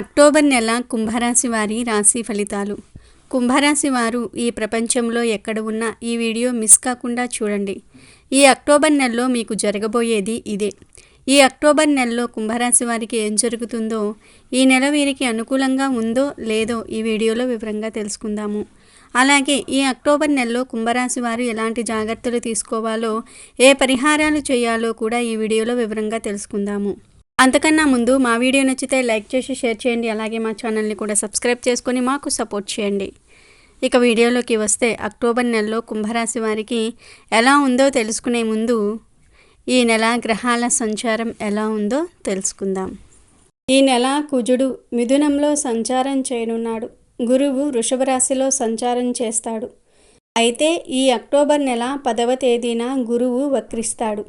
October నెల కుంభరాశి వారి రాశి ఫలితాలు. కుంభరాశి వారు ఈ ప్రపంచంలో ఎక్కడ ఉన్నా ఈ వీడియో మిస్ కాకుండా చూడండి. ఈ అక్టోబర్ నెలలో మీకు జరగబోయేది ఇదే. ఈ అక్టోబర్ నెలలో కుంభరాశి వారికి ఏం జరుగుతుందో ఈ నెల వీరికి అనుకూలంగా ఉందో లేదో ఈ వీడియోలో వివరంగా తెలుసుకుందాము. అలాగే ఈ అక్టోబర్ నెలలో కుంభరాశి వారు ఎలాంటి జాగ్రత్తలు తీసుకోవాలో ఏ పరిహారాలు చేయాలో కూడా ఈ వీడియోలో వివరంగా తెలుసుకుందాము. అంతకన్నా ముందు మా వీడియో నచ్చితే లైక్ చేసి షేర్ చేయండి. అలాగే మా ఛానల్ని కూడా సబ్స్క్రైబ్ చేసుకొని మాకు సపోర్ట్ చేయండి. ఇక వీడియోలోకి వస్తే అక్టోబర్ నెలలో కుంభరాశి వారికి ఎలా ఉందో తెలుసుకునే ముందు ఈ నెల గ్రహాల సంచారం ఎలా ఉందో తెలుసుకుందాం. ఈ నెల కుజుడు మిథునంలో సంచారం చేయనున్నాడు. గురువు వృషభరాశిలో సంచారం చేస్తాడు. అయితే ఈ అక్టోబర్ నెల పదవ తేదీన గురువు వక్రిస్తాడు.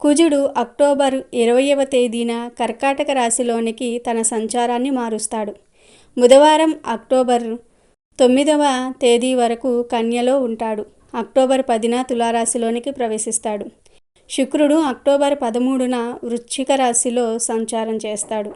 కుజుడు అక్టోబర్ ఇరవయవ తేదీన కర్కాటక రాశిలోనికి తన సంచారాన్ని మారుస్తాడు. బుధవారం అక్టోబర్ తొమ్మిదవ తేదీ వరకు కన్యలో ఉంటాడు. అక్టోబర్ పదిన తులారాశిలోనికి ప్రవేశిస్తాడు. శుక్రుడు అక్టోబర్ పదమూడున వృశ్చిక రాశిలో సంచారం చేస్తాడు.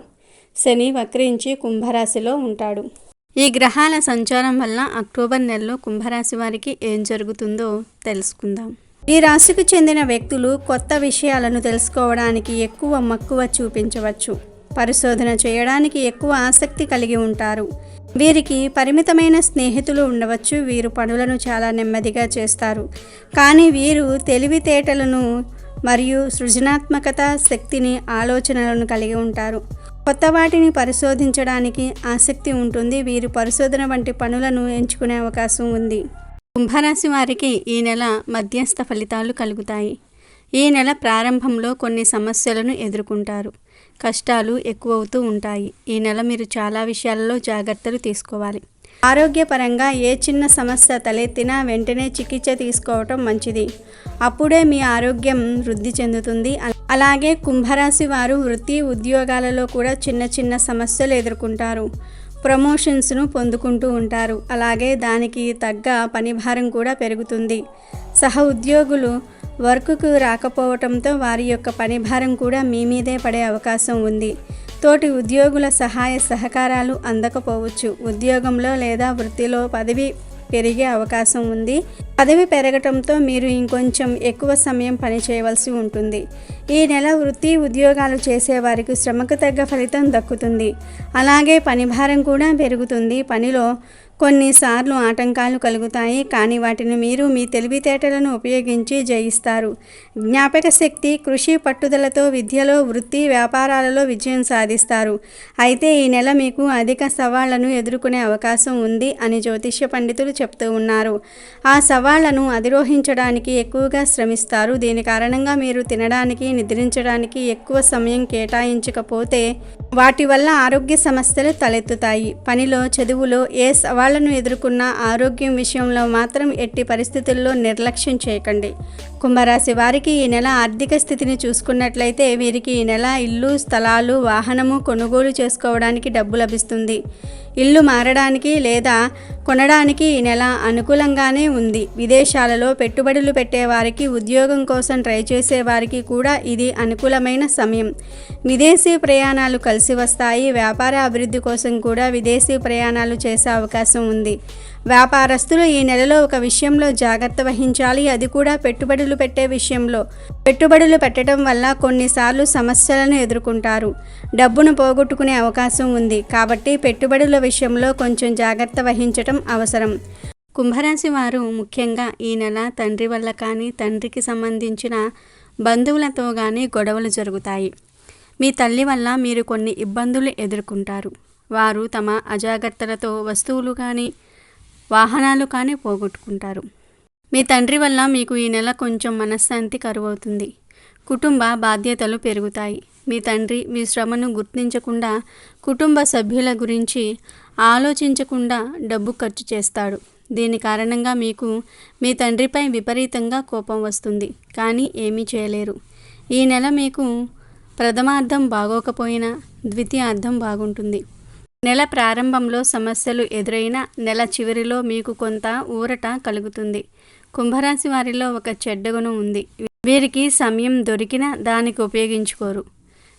శని వక్రించి కుంభరాశిలో ఉంటాడు. ఈ గ్రహాల సంచారం వల్ల అక్టోబర్ నెలలో కుంభరాశి వారికి ఏం జరుగుతుందో తెలుసుకుందాం. ఈ రాశికి చెందిన వ్యక్తులు కొత్త విషయాలను తెలుసుకోవడానికి ఎక్కువ మక్కువ చూపించవచ్చు. పరిశోధన చేయడానికి ఎక్కువ ఆసక్తి కలిగి ఉంటారు. వీరికి పరిమితమైన స్నేహితులు ఉండవచ్చు. వీరు పనులను చాలా నెమ్మదిగా చేస్తారు. కానీ వీరు తెలివితేటలను మరియు సృజనాత్మకత శక్తిని ఆలోచనలను కలిగి ఉంటారు. కొత్త వాటిని పరిశోధించడానికి ఆసక్తి ఉంటుంది. వీరు పరిశోధన వంటి పనులను ఎంచుకునే అవకాశం ఉంది. కుంభరాశి వారికి ఈ నెల మధ్యస్థ ఫలితాలు కలుగుతాయి. ఈ నెల ప్రారంభంలో కొన్ని సమస్యలను ఎదుర్కొంటారు. కష్టాలు ఎక్కువవుతూ ఉంటాయి. ఈ నెల మీరు చాలా విషయాలలో జాగ్రత్తలు తీసుకోవాలి. ఆరోగ్యపరంగా ఏ చిన్న సమస్య తలెత్తినా వెంటనే చికిత్స తీసుకోవటం మంచిది. అప్పుడే మీ ఆరోగ్యం వృద్ధి చెందుతుంది. అలాగే కుంభరాశి వారు వృత్తి ఉద్యోగాలలో కూడా చిన్న చిన్న సమస్యలు ఎదుర్కొంటారు. ప్రమోషన్స్ను పొందుకుంటూ ఉంటారు. అలాగే దానికి తగ్గ పనిభారం కూడా పెరుగుతుంది. సహ ఉద్యోగులు వర్క్కు రాకపోవటంతో వారి యొక్క పనిభారం కూడా మీ మీదే పడే అవకాశం ఉంది. తోటి ఉద్యోగుల సహాయ సహకారాలు అందకపోవచ్చు. ఉద్యోగంలో లేదా వృత్తిలో పదవి పెరిగే అవకాశం ఉంది. పదవి పెరగటంతో మీరు ఇంకొంచెం ఎక్కువ సమయం పని చేయవలసి ఉంటుంది. ఈ నెల వృత్తి ఉద్యోగాలు చేసేవారికి శ్రమకు తగ్గ ఫలితం దక్కుతుంది. అలాగే పనిభారం కూడా పెరుగుతుంది. పనిలో కొన్నిసార్లు ఆటంకాలు కలుగుతాయి కానీ వాటిని మీరు మీ తెలివితేటలను ఉపయోగించి జయిస్తారు. జ్ఞాపక శక్తి కృషి పట్టుదలతో విద్యలో వృత్తి వ్యాపారాలలో విజయం సాధిస్తారు. అయితే ఈ నెల మీకు అధిక సవాళ్ళను ఎదుర్కొనే అవకాశం ఉంది అని జ్యోతిష్య పండితులు చెప్తూ ఉన్నారు. ఆ సవాళ్ళను అధిరోహించడానికి ఎక్కువగా శ్రమిస్తారు. దీని కారణంగా మీరు తినడానికి నిద్రించడానికి ఎక్కువ సమయం కేటాయించకపోతే వాటి వల్ల ఆరోగ్య సమస్యలు తలెత్తుతాయి. పనిలో చదువులో ఏ సవాళ్ళను ఎదుర్కొన్న ఆరోగ్యం విషయంలో మాత్రం ఎట్టి పరిస్థితుల్లో నిర్లక్ష్యం చేయకండి. కుంభరాశి వారికి ఈ నెల ఆర్థిక స్థితిని చూసుకున్నట్లయితే వీరికి ఈ నెల ఇల్లు స్థలాలు వాహనము కొనుగోలు చేసుకోవడానికి డబ్బు లభిస్తుంది. ఇల్లు మారడానికి లేదా కొనడానికి ఈ నెల అనుకూలంగానే ఉంది. విదేశాలలో పెట్టుబడులు పెట్టేవారికి ఉద్యోగం కోసం ట్రై చేసేవారికి కూడా ఇది అనుకూలమైన సమయం. విదేశీ ప్రయాణాలు కలిసి వస్తాయి. వ్యాపార అభివృద్ధి కోసం కూడా విదేశీ ప్రయాణాలు చేసే అవకాశం ఉంది. వ్యాపారస్తులు ఈ నెలలో ఒక విషయంలో జాగ్రత్త వహించాలి. అది కూడా పెట్టుబడులు పెట్టే విషయంలో. పెట్టుబడులు పెట్టడం వల్ల కొన్నిసార్లు సమస్యలను ఎదుర్కొంటారు. డబ్బును పోగొట్టుకునే అవకాశం ఉంది. కాబట్టి పెట్టుబడుల విషయంలో కొంచెం జాగ్రత్త వహించటం అవసరం. కుంభరాశి వారు ముఖ్యంగా ఈ నెల తండ్రి వల్ల కానీ తండ్రికి సంబంధించిన బంధువులతో కానీ గొడవలు జరుగుతాయి. మీ తల్లి వల్ల మీరు కొన్ని ఇబ్బందులు ఎదుర్కొంటారు. వారు తమ అజాగ్రత్తలతో వస్తువులు కానీ వాహనాలు కానీ పోగొట్టుకుంటారు. మీ తండ్రి వల్ల మీకు ఈ నెల కొంచెం మనశ్శాంతి కరువవుతుంది. కుటుంబ బాధ్యతలు పెరుగుతాయి. మీ తండ్రి మీ శ్రమను గుర్తించకుండా కుటుంబ సభ్యుల గురించి ఆలోచించకుండా డబ్బు ఖర్చు చేస్తాడు. దీని కారణంగా మీకు మీ తండ్రిపై విపరీతంగా కోపం వస్తుంది. కానీ ఏమీ చేయలేరు. ఈ నెల మీకు ప్రథమార్థం బాగోకపోయినా ద్వితీయార్థం బాగుంటుంది. నెల ప్రారంభంలో సమస్యలు ఎదురైన నెల చివరిలో మీకు కొంత ఊరట కలుగుతుంది. కుంభరాశి వారిలో ఒక చెడ్డగుణం ఉంది. వీరికి సమయం దొరికినా దానికి ఉపయోగించుకోరు.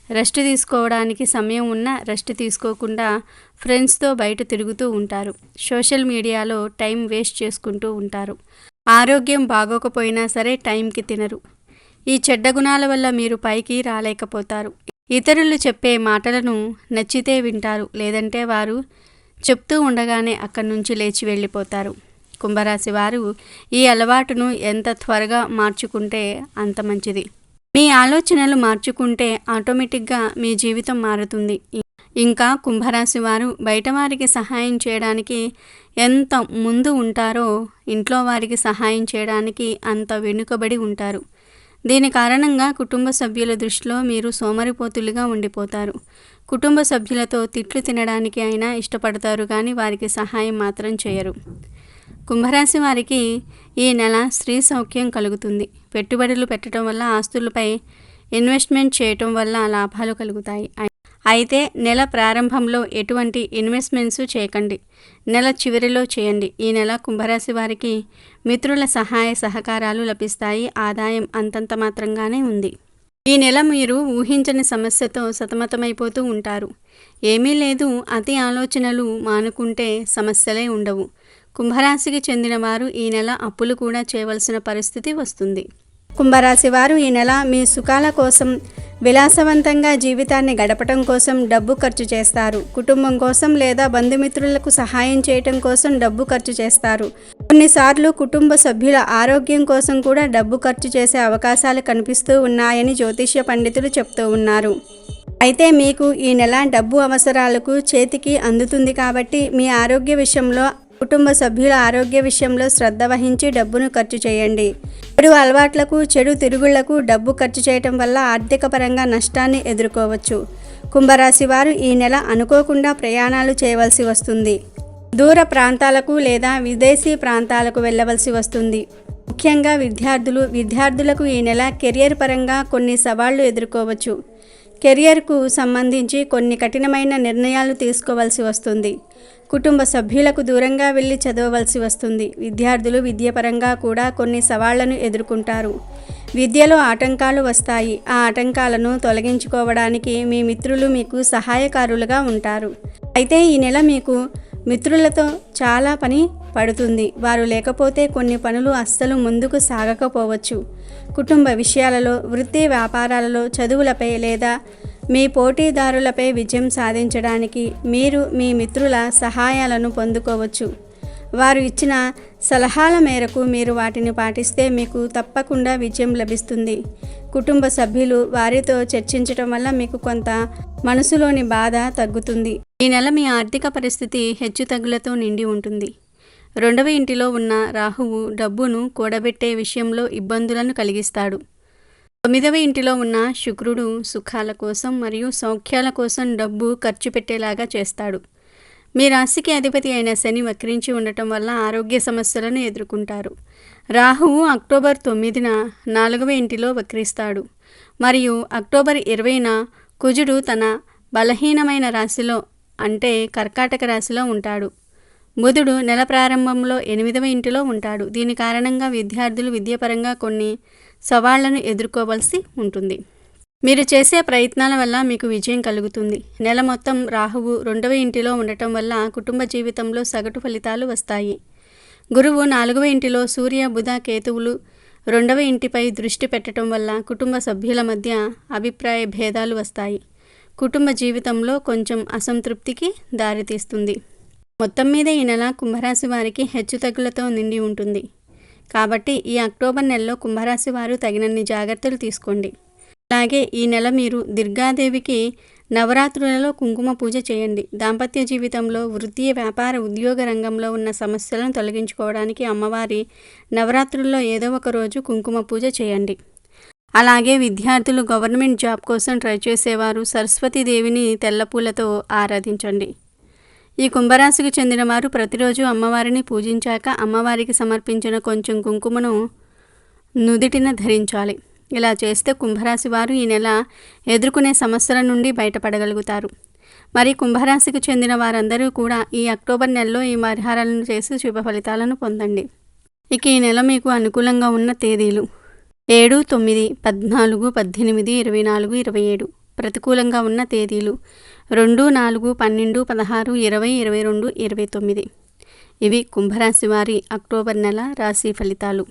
రెస్ట్ తీసుకోవడానికి సమయం ఉన్నా రెస్ట్ తీసుకోకుండా ఫ్రెండ్స్తో బయట తిరుగుతూ ఉంటారు. సోషల్ మీడియాలో టైం వేస్ట్ చేసుకుంటూ ఉంటారు. ఆరోగ్యం బాగోకపోయినా సరే టైంకి తినరు. ఈ చెడ్డ గుణాల వల్ల మీరు పైకి రాలేకపోతారు. ఇతరులు చెప్పే మాటలను నచ్చితే వింటారు. లేదంటే వారు చెప్తూ ఉండగానే అక్కడి నుంచి లేచి వెళ్ళిపోతారు. కుంభరాశి వారు ఈ అలవాటును ఎంత త్వరగా మార్చుకుంటే అంత మంచిది. మీ ఆలోచనలు మార్చుకుంటే ఆటోమేటిక్గా మీ జీవితం మారుతుంది. ఇంకా కుంభరాశి వారు బయట వారికి సహాయం చేయడానికి ఎంత ముందు ఉంటారో ఇంట్లో వారికి సహాయం చేయడానికి అంత వెనుకబడి ఉంటారు. దీని కారణంగా కుటుంబ సభ్యుల దృష్టిలో మీరు సోమరిపోతులుగా ఉండిపోతారు. కుటుంబ సభ్యులతో తిట్లు తినడానికి అయినా ఇష్టపడతారు కానీ వారికి సహాయం మాత్రం చేయరు. కుంభరాశి వారికి ఈ నెల స్త్రీ సౌఖ్యం కలుగుతుంది. పెట్టుబడులు పెట్టడం వల్ల ఆస్తులపై ఇన్వెస్ట్మెంట్ చేయటం వల్ల లాభాలు కలుగుతాయి. అయితే నెల ప్రారంభంలో ఎటువంటి ఇన్వెస్ట్మెంట్స్ చేయకండి. నెల చివరిలో చేయండి. ఈ నెల కుంభరాశి వారికి మిత్రుల సహాయ సహకారాలు లభిస్తాయి. ఆదాయం అంతంత మాత్రంగానే ఉంది. ఈ నెల మీరు ఊహించని సమస్యతో సతమతమైపోతూ ఉంటారు. ఏమీ లేదు. అతి ఆలోచనలు మానుకుంటే సమస్యలే ఉండవు. కుంభరాశికి చెందిన వారు ఈ నెల అప్పులు కూడా చేయవలసిన పరిస్థితి వస్తుంది. కుంభరాశి వారు ఈ నెల మీ సుఖాల కోసం విలాసవంతంగా జీవితాన్ని గడపటం కోసం డబ్బు ఖర్చు చేస్తారు. కుటుంబం కోసం లేదా బంధుమిత్రులకు సహాయం చేయటం కోసం డబ్బు ఖర్చు చేస్తారు. కొన్నిసార్లు కుటుంబ సభ్యుల ఆరోగ్యం కోసం కూడా డబ్బు ఖర్చు చేసే అవకాశాలు కనిపిస్తూ ఉన్నాయని జ్యోతిష్య పండితులు చెప్తూ ఉన్నారు. అయితే మీకు ఈ నెల డబ్బు అవసరాలకు చేతికి అందుతుంది కాబట్టి మీ ఆరోగ్య విషయంలో కుటుంబ సభ్యుల ఆరోగ్య విషయంలో శ్రద్ధ వహించి డబ్బును ఖర్చు చేయండి. చెడు అలవాట్లకు చెడు తిరుగుళ్ళకు డబ్బు ఖర్చు చేయటం వల్ల ఆర్థిక పరంగా నష్టాన్ని ఎదుర్కోవచ్చు. కుంభరాశి వారు ఈ నెల అనుకోకుండా ప్రయాణాలు చేయవలసి వస్తుంది. దూర ప్రాంతాలకు లేదా విదేశీ ప్రాంతాలకు వెళ్ళవలసి వస్తుంది. ముఖ్యంగా విద్యార్థులు విద్యార్థులకు ఈ నెల కెరియర్ పరంగా కొన్ని సవాళ్ళు ఎదుర్కోవచ్చు. కెరియర్కు సంబంధించి కొన్ని కఠినమైన నిర్ణయాలు తీసుకోవాల్సి వస్తుంది. కుటుంబ సభ్యులకు దూరంగా వెళ్ళి చదవవలసి వస్తుంది. విద్యార్థులు విద్యపరంగా కూడా కొన్ని సవాళ్ళను ఎదుర్కొంటారు. విద్యలో ఆటంకాలు వస్తాయి. ఆ ఆటంకాలను తొలగించుకోవడానికి మీ మిత్రులు మీకు సహాయకారులుగా ఉంటారు. అయితే ఈ నెల మీకు మిత్రులతో చాలా పని పడుతుంది. వారు లేకపోతే కొన్ని పనులు అస్సలు ముందుకు సాగకపోవచ్చు. కుటుంబ విషయాలలో వృత్తి వ్యాపారాలలో చదువులపై లేదా మీ పోటీదారులపై విజయం సాధించడానికి మీరు మీ మిత్రుల సహాయాలను పొందుకోవచ్చు. వారు ఇచ్చిన సలహాల మేరకు మీరు వాటిని పాటిస్తే మీకు తప్పకుండా విజయం లభిస్తుంది. కుటుంబ సభ్యులు వారితో చర్చించటం వల్ల మీకు కొంత మనసులోని బాధ తగ్గుతుంది. ఈ నెల మీ ఆర్థిక పరిస్థితి హెచ్చుతగ్గులతో నిండి ఉంటుంది. రెండవ ఇంటిలో ఉన్న రాహువు డబ్బును కూడబెట్టే విషయంలో ఇబ్బందులను కలిగిస్తాడు. తొమ్మిదవ ఇంటిలో ఉన్న శుక్రుడు సుఖాల కోసం మరియు సౌఖ్యాల కోసం డబ్బు ఖర్చు పెట్టేలాగా చేస్తాడు. మీ రాశికి అధిపతి అయిన శని వక్రించి ఉండటం వల్ల ఆరోగ్య సమస్యలను ఎదుర్కొంటారు. రాహువు అక్టోబర్ తొమ్మిదిన నాలుగవ ఇంటిలో వక్రిస్తాడు. మరియు అక్టోబర్ ఇరవైన కుజుడు తన బలహీనమైన రాశిలో అంటే కర్కాటక రాశిలో ఉంటాడు. బుధుడు నెల ప్రారంభంలో ఎనిమిదవ ఇంటిలో ఉంటాడు. దీని కారణంగా విద్యార్థులు విద్యాపరంగా కొన్ని సవాళ్ళను ఎదుర్కోవలసి ఉంటుంది. మీరు చేసే ప్రయత్నాల వల్ల మీకు విజయం కలుగుతుంది. నెల మొత్తం రాహువు రెండవ ఇంటిలో ఉండటం వల్ల కుటుంబ జీవితంలో సగటు ఫలితాలు వస్తాయి. గురువు నాలుగవ ఇంటిలో సూర్య బుధ కేతువులు రెండవ ఇంటిపై దృష్టి పెట్టడం వల్ల కుటుంబ సభ్యుల మధ్య అభిప్రాయ భేదాలు వస్తాయి. కుటుంబ జీవితంలో కొంచెం అసంతృప్తికి దారితీస్తుంది. మొత్తం మీద ఈ నెల కుంభరాశి వారికి హెచ్చుతగ్గులతో నిండి ఉంటుంది. కాబట్టి ఈ అక్టోబర్ నెలలో కుంభరాశి వారు తగినన్ని జాగ్రత్తలు తీసుకోండి. అలాగే ఈ నెల మీరు దుర్గాదేవికి నవరాత్రులలో కుంకుమ పూజ చేయండి. దాంపత్య జీవితంలో వృత్తి వ్యాపార ఉద్యోగ రంగంలో ఉన్న సమస్యలను తొలగించుకోవడానికి అమ్మవారి నవరాత్రుల్లో ఏదో ఒక రోజు కుంకుమ పూజ చేయండి. అలాగే విద్యార్థులు గవర్నమెంట్ జాబ్ కోసం ట్రై చేసేవారు సరస్వతీదేవిని తెల్లపూలతో ఆరాధించండి. ఈ కుంభరాశికి చెందిన వారు ప్రతిరోజు అమ్మవారిని పూజించాక అమ్మవారికి సమర్పించిన కొంచెం కుంకుమను నుదిటిన ధరించాలి. ఇలా చేస్తే కుంభరాశి వారు ఈ నెల ఎదుర్కొనే సమస్యల నుండి బయటపడగలుగుతారు. మరి కుంభరాశికి చెందిన వారందరూ కూడా ఈ అక్టోబర్ నెలలో ఈ పరిహారాలను చేసి శుభ ఫలితాలను పొందండి. ఇక ఈ నెల మీకు అనుకూలంగా ఉన్న తేదీలు. ఏడు తొమ్మిది పద్నాలుగు పద్దెనిమిది ఇరవై నాలుగు ఇరవై ఏడు. ప్రతికూలంగా ఉన్న తేదీలు. రెండు నాలుగు పన్నెండు పదహారు ఇరవై ఇరవై రెండు ఇరవై తొమ్మిది. ఇవి కుంభరాశి వారి అక్టోబర్ నెల రాశి ఫలితాలు.